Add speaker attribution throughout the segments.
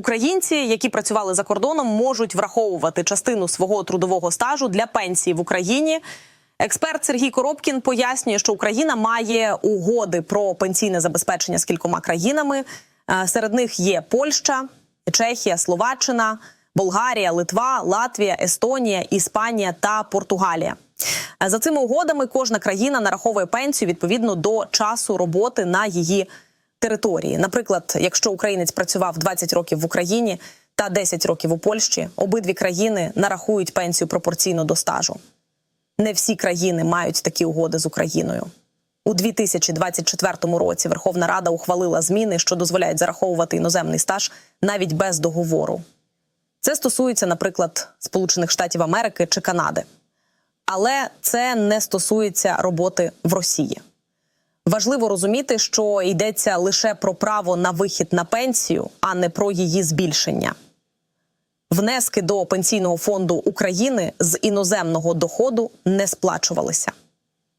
Speaker 1: Українці, які працювали за кордоном, можуть враховувати частину свого трудового стажу для пенсії в Україні. Експерт Сергій Коробкін пояснює, що Україна має угоди про пенсійне забезпечення з кількома країнами. Е, Серед них є Польща, Чехія, Словаччина, Болгарія, Литва, Латвія, Естонія, Іспанія та Португалія. Е, За цими угодами кожна країна нараховує пенсію відповідно до часу роботи на її території. Наприклад, якщо українець працював 20 років в Україні та 10 років у Польщі, обидві країни нарахують пенсію пропорційно до стажу. Не всі країни мають такі угоди з Україною. У 2024 році Верховна Рада ухвалила зміни, що дозволяють зараховувати іноземний стаж навіть без договору. Це стосується, наприклад, Сполучених Штатів Америки чи Канади. Але це не стосується роботи в Росії. Важливо розуміти, що йдеться лише про право на вихід на пенсію, а не про її збільшення. Внески до пенсійного фонду України з іноземного доходу не сплачувалися.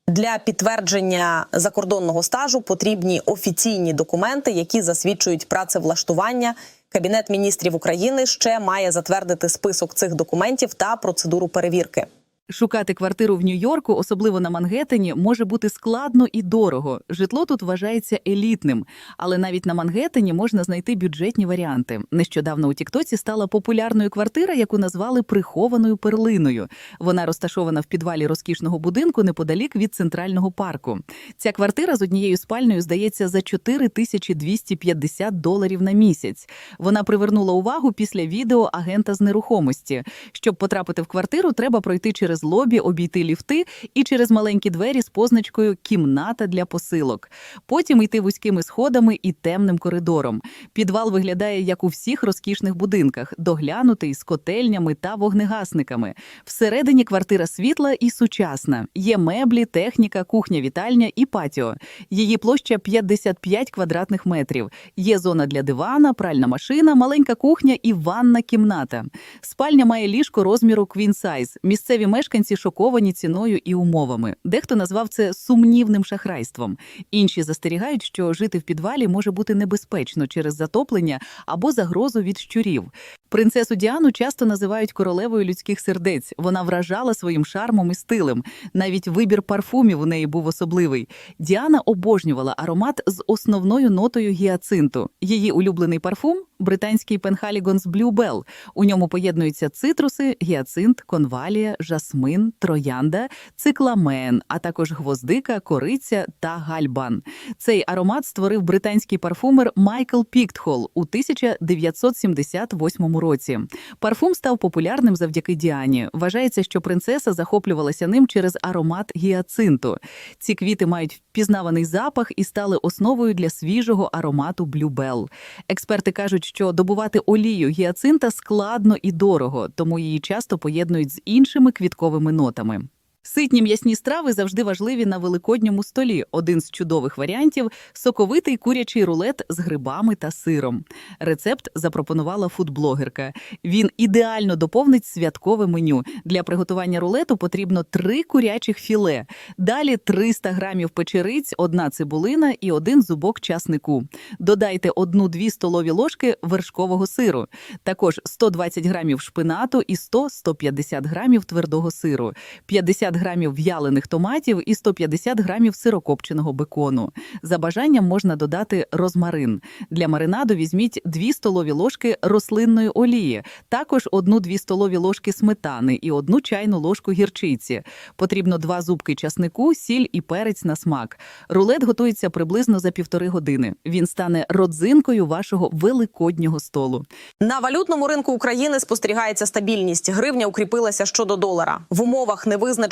Speaker 1: Для підтвердження закордонного стажу потрібні офіційні документи, які засвідчують працевлаштування. Кабінет міністрів України ще має затвердити список цих документів та процедуру перевірки.
Speaker 2: Шукати квартиру в Нью-Йорку, особливо на Мангеттені, може бути складно і дорого. Житло тут вважається елітним, але навіть на Мангеттені можна знайти бюджетні варіанти. Нещодавно у Тіктоці стала популярною квартира, яку назвали прихованою перлиною. Вона розташована в підвалі розкішного будинку неподалік від центрального парку. Ця квартира з однією спальнею здається за 4250 доларів на місяць. Вона привернула увагу після відео агента з нерухомості. Щоб потрапити в квартиру, треба пройти через лобі, обійти ліфти і через маленькі двері з позначкою Кімната для посилок. Потім йти вузькими сходами і темним коридором. Підвал виглядає як у всіх розкішних будинках, доглянутий з котельнями та вогнегасниками. Всередині квартира світла і сучасна. Є меблі, техніка, кухня, вітальня і патіо. Її площа 55 квадратних метрів. Є зона для дивана, пральна машина, маленька кухня і ванна кімната. Спальня має ліжко розміру size. Місцеві мешканці шоковані ціною і умовами. Дехто назвав це сумнівним шахрайством. Інші застерігають, що жити в підвалі може бути небезпечно через затоплення або загрозу від щурів. Принцесу Діану часто називають королевою людських сердець. Вона вражала своїм шармом і стилем. Навіть вибір парфумів у неї був особливий. Діана обожнювала аромат з основною нотою гіацинту. Її улюблений парфум британський Penhaligon's Blue Bell. У ньому поєднуються цитруси, гіацинт, конвалія, жасмин, троянда, цикламен, а також гвоздика, кориця та гальбан. Цей аромат створив британський парфумер Майкл Піктхол у 1978 році. Парфум став популярним завдяки Діані. Вважається, що принцеса захоплювалася ним через аромат гіацинту. Ці квіти мають впізнаваний запах і стали основою для свіжого аромату Bell. Експерти кажуть, що добувати олію гіацинта складно і дорого, тому її часто поєднують з іншими квітковими нотами. Ситні м'ясні страви завжди важливі на великодньому столі. Один з чудових варіантів соковитий курячий рулет з грибами та сиром. Рецепт запропонувала фудблогерка. Він ідеально доповнить святкове меню. Для приготування рулету потрібно три курячих філе. Далі 300 грамів печериць, одна цибулина і один зубок часнику. Додайте одну-дві столові ложки вершкового сиру. Також 120 грамів шпинату і 100-150 грамів твердого сиру. 50 грамів в'ялених томатів і 150 грамів сирокопченого бекону. За бажанням можна додати розмарин. Для маринаду візьміть 2 столові ложки рослинної олії, також 1-2 столові ложки сметани і 1 чайну ложку гірчиці. Потрібно 2 зубки часнику, сіль і перець на смак. Рулет готується приблизно за півтори години. Він стане родзинкою вашого великоднього столу.
Speaker 1: На валютному ринку України спостерігається стабільність. Гривня укріпилася щодо долара. В умовах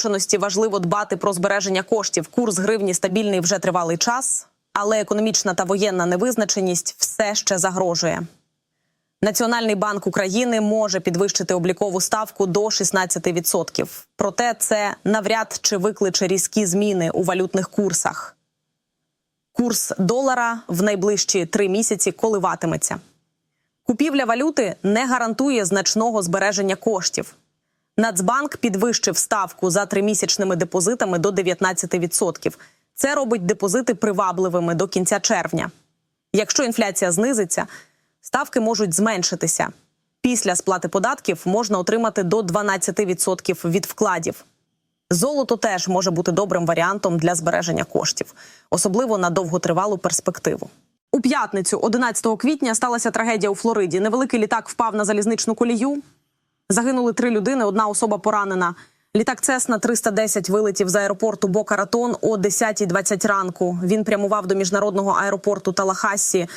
Speaker 1: невизначеності важливо дбати про збереження коштів. Курс гривні стабільний вже тривалий час, але економічна та воєнна невизначеність все ще загрожує. Національний банк України може підвищити облікову ставку до 16%. Проте це навряд чи викличе різкі зміни у валютних курсах. Курс долара в найближчі три місяці коливатиметься. Купівля валюти не гарантує значного збереження коштів. Нацбанк підвищив ставку за тримісячними депозитами до 19%. Це робить депозити привабливими до кінця червня. Якщо інфляція знизиться, Ставки можуть зменшитися. Після сплати податків можна отримати до 12% від вкладів. Золото теж може бути добрим варіантом для збереження коштів, особливо на довготривалу перспективу. У п'ятницю, 11 квітня, сталася трагедія у Флориді. Невеликий літак впав на залізничну колію. Загинули три людини, одна особа поранена. Літак Цесна 310 вилетів з аеропорту Бока Ратон о 10.20 ранку. Він прямував до міжнародного аеропорту Талахассі.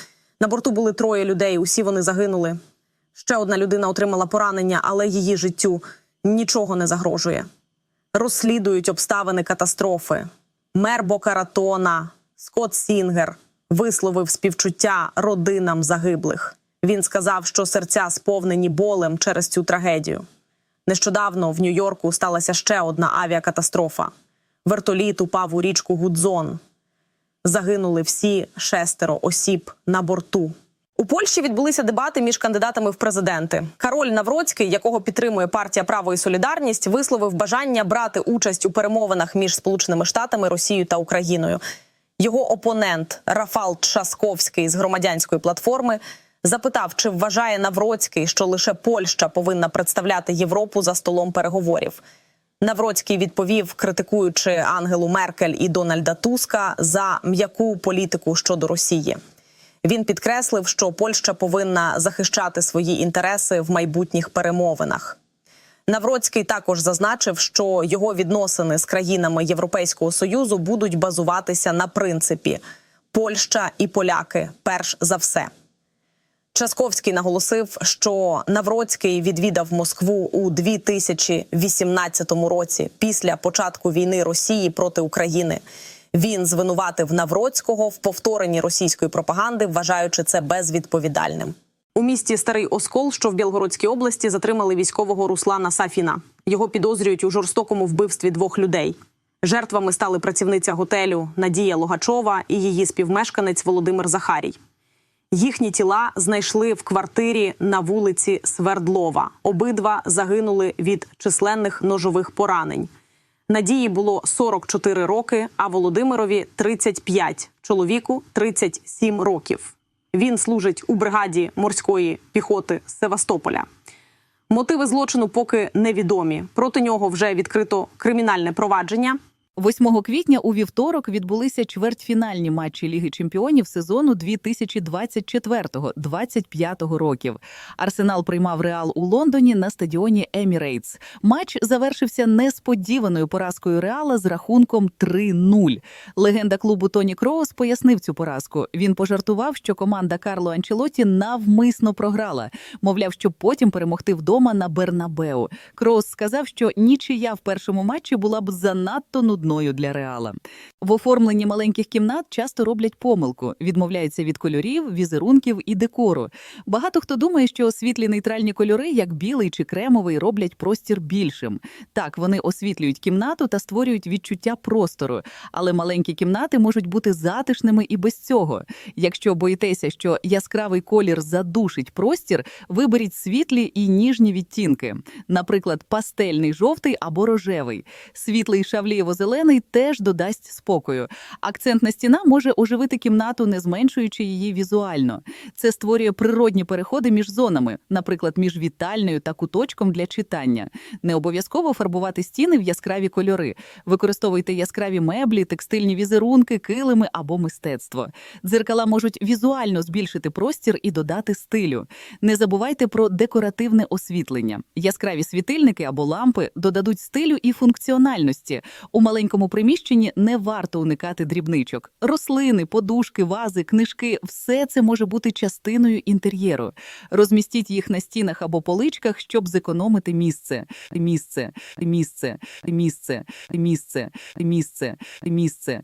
Speaker 1: На борту були троє людей. Усі вони загинули. Ще одна людина отримала поранення, але її життю нічого не загрожує. Розслідують обставини катастрофи. Мер Бока Ратона Скотт Сінгер висловив співчуття родинам загиблих. Він сказав, що серця сповнені болем через цю трагедію. Нещодавно в Нью-Йорку сталася ще одна авіакатастрофа. Вертоліт упав у річку Гудзон. Загинули всі шестеро осіб на борту. У Польщі відбулися дебати між кандидатами в президенти. Кароль Навроцький, якого підтримує партія Право і Солідарність, висловив бажання брати участь у перемовинах між Сполученими Штатами, Росією та Україною. Його опонент Рафал Часковський з громадянської платформи запитав, чи вважає Навроцький, що лише Польща повинна представляти Європу за столом переговорів. Навроцький відповів, критикуючи Ангелу Меркель і Дональда Туска за м'яку політику щодо Росії. Він підкреслив, що Польща повинна захищати свої інтереси в майбутніх перемовинах. Навроцький також зазначив, що його відносини з країнами Європейського союзу будуть базуватися на принципі Польща і поляки перш за все. Часковський наголосив, що Навроцький відвідав Москву у 2018 році після початку війни Росії проти України. Він звинуватив Навроцького в повторенні російської пропаганди, вважаючи це безвідповідальним. У місті Старий Оскол, що в Білгородській області, затримали військового Руслана Сафіна. Його підозрюють у жорстокому вбивстві двох людей. Жертвами стали працівниця готелю Надія Логачова і її співмешканець Володимир Захарій. Їхні тіла знайшли в квартирі на вулиці Свердлова. Обидва загинули від численних ножових поранень. Надії було 44 роки, а Володимирові 35, чоловіку 37 років. Він служить у бригаді морської піхоти Севастополя. Мотиви злочину поки невідомі. Проти нього вже відкрито кримінальне провадження.
Speaker 2: 8 квітня у вівторок відбулися чвертьфінальні матчі Ліги чемпіонів сезону 2024-25 років. Арсенал приймав Реал у Лондоні на стадіоні Емірейтс. Матч завершився несподіваною поразкою Реала з рахунком 3-0. Легенда клубу Тоні Кроус пояснив цю поразку. Він пожартував, що команда Карло Анчелоті навмисно програла. Мовляв, щоб потім перемогти вдома на Бернабеу. Кроус сказав, що нічия в першому матчі була б занадто нудною для Реала. В оформленні маленьких кімнат часто роблять помилку, відмовляються від кольорів, візерунків і декору. Багато хто думає, що світлі нейтральні кольори, як білий чи кремовий, роблять простір більшим. Так, вони освітлюють кімнату та створюють відчуття простору, але маленькі кімнати можуть бути затишними і без цього. Якщо боїтеся, що яскравий колір задушить простір, виберіть світлі і ніжні відтінки, наприклад, пастельний жовтий або рожевий. Світлий шавлієво-зелений теж додасть спокою. Акцентна стіна може оживити кімнату, не зменшуючи її візуально. Це створює природні переходи між зонами, наприклад, між вітальною та куточком для читання. Не обов'язково фарбувати стіни в яскраві кольори. Використовуйте яскраві меблі, текстильні візерунки, килими або мистецтво. Дзеркала можуть візуально збільшити простір і додати стилю. Не забувайте про декоративне освітлення. Яскраві світильники або лампи додадуть стилю і функціональності. У маленькому приміщенні не варто уникати дрібничок. Рослини, подушки, вази, книжки все це може бути частиною інтер'єру. Розмістіть їх на стінах або поличках, щоб зекономити місце. Місце, місце, місце, місце, місце, місце.